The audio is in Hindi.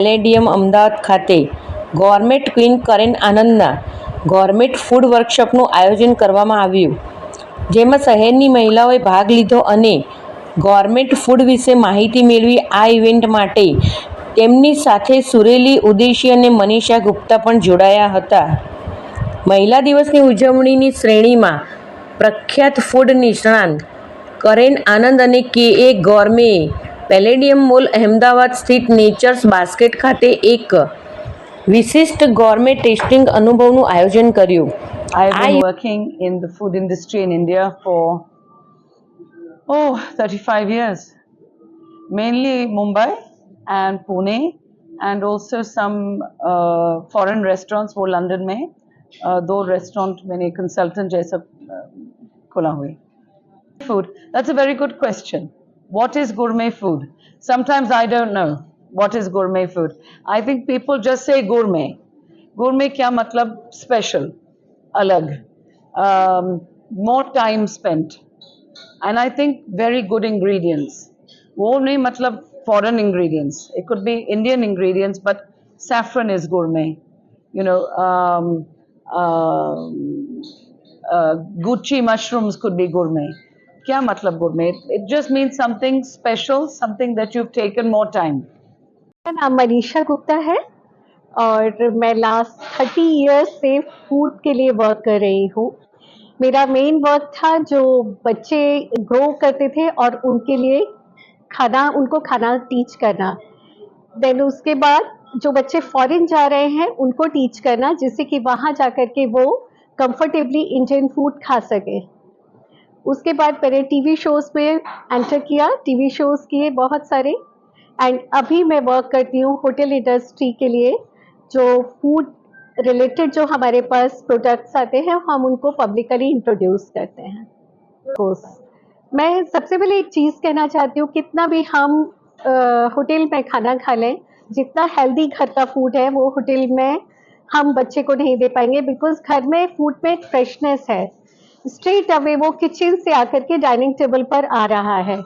પેલેડિયમ અમદાવાદ ખાતે ગોરમેટ ક્વીન કરેન આનંદના ગોરમેટ ફૂડ વર્કશોપનું આયોજન કરવામાં આવ્યું. જેમાં શહેરની મહિલાઓએ ભાગ લીધો અને ગોરમેટ ફૂડ વિશે માહિતી મેળવી આ ઇવેન્ટ માટે તેમની સાથે સુરેલી, ઉદેશી અને મનીષા ગુપ્તા પણ જોડાયા હતા. મહિલા દિવસની ઉજવણીની શ્રેણીમાં પ્રખ્યાત ફૂડ નિષ્ણાંત કરેન આનંદ અને કે એ ગોરમે પેલેડિયમ મોલ અહેમદાબાદ સ્થિત નેચર્સ બાસ્કેટ ખાતે એક વિશિષ્ટ ગોરમે ટેસ્ટિંગ અનુભવનું આયોજન કર્યું I've been I- working in the food industry in India for oh 35 years, mainly Mumbai and Pune, and also some uh, foreign restaurants वो लंदन में uh, दो रेस्टोरेंट मैंने कंसल्टेंट जैसा uh, खोला हुए food that's a very good question what is gourmet food? Sometimes i don't know what is gourmet food. I think people just say gourmet. Gourmet kya matlab? Special. Alag. Um, more time spent. And i think very good ingredients. Wo matlab foreign ingredients. It could be indian ingredients but saffron is gourmet. You know um, um, uh, Gucci mushrooms could be gourmet. क्या मतलब gourmet? It just means something special, something that you've taken more time. मेरा नाम मनीषा गुप्ता है और मैं लास्ट थर्टी इयर्स से फ़ूड के लिए वर्क कर रही हूँ मेरा मेन वर्क था जो बच्चे ग्रो करते थे और उनके लिए खाना उनको खाना टीच करना देन उसके बाद जो बच्चे फॉरेन जा रहे हैं उनको टीच करना जिससे कि वहाँ जा कर के वो कंफर्टेबली इंडियन फ़ूड खा सके उसके बाद मैंने टीवी शोज़ में एंटर किया। टीवी शोज़ किए बहुत सारे। एंड अभी मैं वर्क करती हूँ होटल इंडस्ट्री के लिए, जो फ़ूड रिलेटेड जो हमारे पास प्रोडक्ट्स आते हैं, हम उनको पब्लिकली इंट्रोड्यूस करते हैं। कोर्स मैं सबसे पहले एक चीज़ कहना चाहती हूँ, कितना भी हम होटल में खाना खा लें, जितना हेल्दी घर का फ़ूड है, वो होटल में हम बच्चे को नहीं दे पाएँगे बिकॉज़ घर में फ़ूड में फ्रेशनेस है। स्ट्रेट अवे वो किचन से आकर के डाइनिंग टेबल पर आ रहा है।